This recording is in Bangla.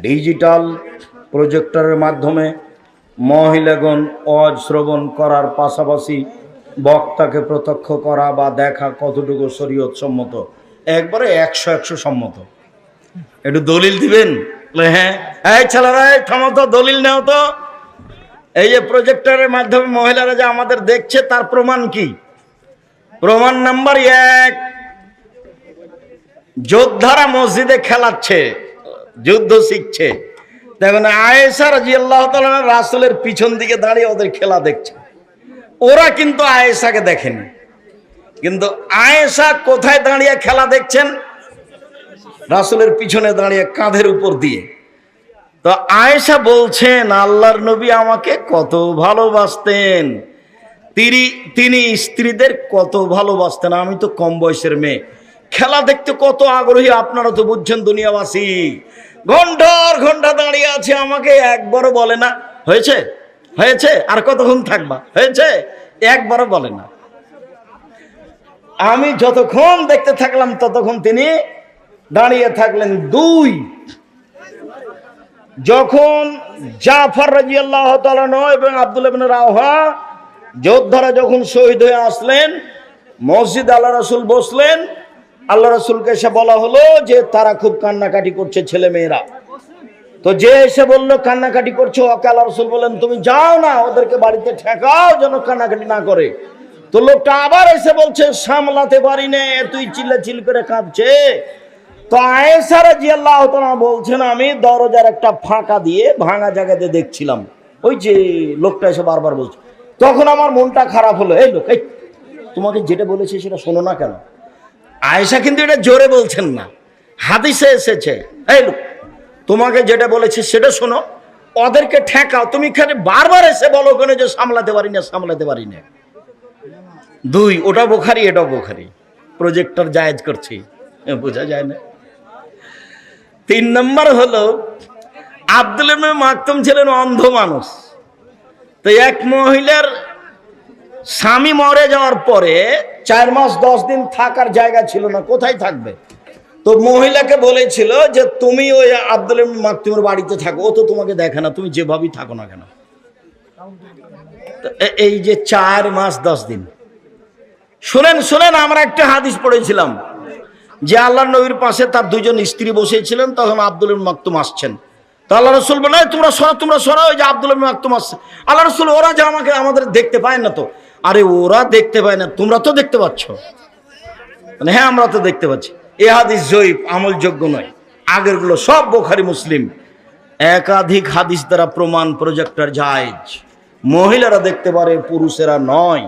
ডিজিটাল প্রজেক্টরের মাধ্যমে মহিলাগণ অজ শ্রবণ করার পাশাপাশি বক্তাকে প্রত্যক্ষ করা বা দেখা কতটুকু শরীয়ত সম্মত? একবারে একশো একশো সম্মত। একটু দলিল দিবেন? হ্যাঁ। এই ছেলেরা, এই থামো দলিল নেও তো। এই যে প্রজেক্টরের মাধ্যমে মহিলারা যে আমাদের দেখছে, তার প্রমাণ কি? প্রমাণ নাম্বার এক, যোদ্ধারা মসজিদে খেলাচ্ছে। যুদ্ধ শিখছে। দেখুন, আয়েশা রাজি আল্লাহ রাসুলের পিছন দিকে দাঁড়িয়ে ওদের খেলা দেখছে। ওরা কিন্তু আয়েশাকে দেখেনি। কিন্তু আয়েশা কোথায় দাঁড়িয়ে খেলা দেখছেন? রাসুলের পিছনে দাঁড়িয়ে কাঁধের উপর দিয়ে। তো আয়েশা বলছেন, আল্লাহর নবী আমাকে কত ভালোবাসতেন। তিনি তিনি স্ত্রীদের কত ভালোবাসতেন। আমি তো কম বয়সের মেয়ে। খেলা দেখতে কত আগ্রহী আপনারা তো বুঝছেন দুনিয়াবাসী। ঘণ্টার ঘণ্টা দাঁড়িয়ে আছে, আমাকে একবারও বলে না। হয়েছে? হয়েছে? আর কতক্ষণ থাকবা? হয়েছে? একবারও বলে না। আমি যতক্ষণ দেখতে থাকলাম, ততক্ষণ তিনি দাঁড়িয়ে থাকলেন দুই। যখন জাফর রাজি এবং আব্দুল রাওহা যোদ্ধারা যখন শহীদ হয়ে আসলেন, মসজিদ আল্লাহ রসুল বসলেন আল্লাহ রসুলকে এসে বলা হলো যে তারা খুব কান্নাকাটি করছে ছেলে মেয়েরা। তো যে এসে বলল, কান্নাকাটি করছ ওকে? আল্লাহ রসুল বলেন তুমি যাও না, ওদেরকে বাড়িতে ঠেকাও যেন কান্নাকাটি না করে। তো লোকটা আবার এসে বলছে, সামলাতে পারি নে, তুই চিল্লা চিল করে কাঁদছে। তো আয়েসারা জি আল্লাহ বলছেন, আমি দরজার একটা ফাঁকা দিয়ে ভাঙা জায়গাতে দেখছিলাম। ওই যে লোকটা এসে বারবার বলছে। তখন আমার মনটা খারাপ হলো, এই লোক, এই, তোমাকে যেটা বলেছে সেটা শোনো না কেন? আয়েশা কিন্তু এটা জোরে বলছেন না। হাদিসে এসেছে। এই তোমাকে যেটা বলেছে সেটা শোনো। ওদেরকে ঠেকাও। তুমি এখানে বারবার এসে বলো কেন যে সামলাতে পারি না সামলাতে পারি না দুই, ওটা বোখারি এটা বোখারি। প্রজেক্টর জায়েজ করছি। বোঝা যায় না। তিন নম্বর হলো, আব্দুল মাকতুম ছিলেন অন্ধ মানুষ। তো এক মহিলার স্বামী মরে যাওয়ার পরে চার মাস, দশ দিন থাকার জায়গা ছিল না, কোথায় থাকবে? তো মহিলাকে বলেছিল যে, তুমি ওই আব্দুল মাকতুমের বাড়িতে থাকো, ও তো তোমাকে দেখে না, তুমি যেভাবেই থাকো না কেন? এই যে চার মাস, দশ দিন। শুনেন শুনেন, আমরা একটা হাদিস পড়েছিলাম যে আল্লাহ নবীর পাশে তার দুজন স্ত্রী বসেছিলেন, তখন আব্দুল মাকতুম আসছেন। তো আল্লাহ রসুল বলে তোমরা সরা তোমরা সরা, ওই যে আব্দুল মাকতুম আসছে। আল্লাহ রসুল ওরা যে আমাকে, আমাদের দেখতে পায় না তো। আরে ওরা দেখতে পায় না, তোমরা তো দেখতে পাচ্ছ। মানে হ্যাঁ আমরা তো দেখতে পাচ্ছি। এ হাদিস জৈব আমলযোগ্য নয়। আগেরগুলো সব বোখারি মুসলিম। একাধিক হাদিস দ্বারা প্রমাণ প্রজেক্টর জায়েজ। মহিলারা দেখতে পারে, পুরুষেরা নয়।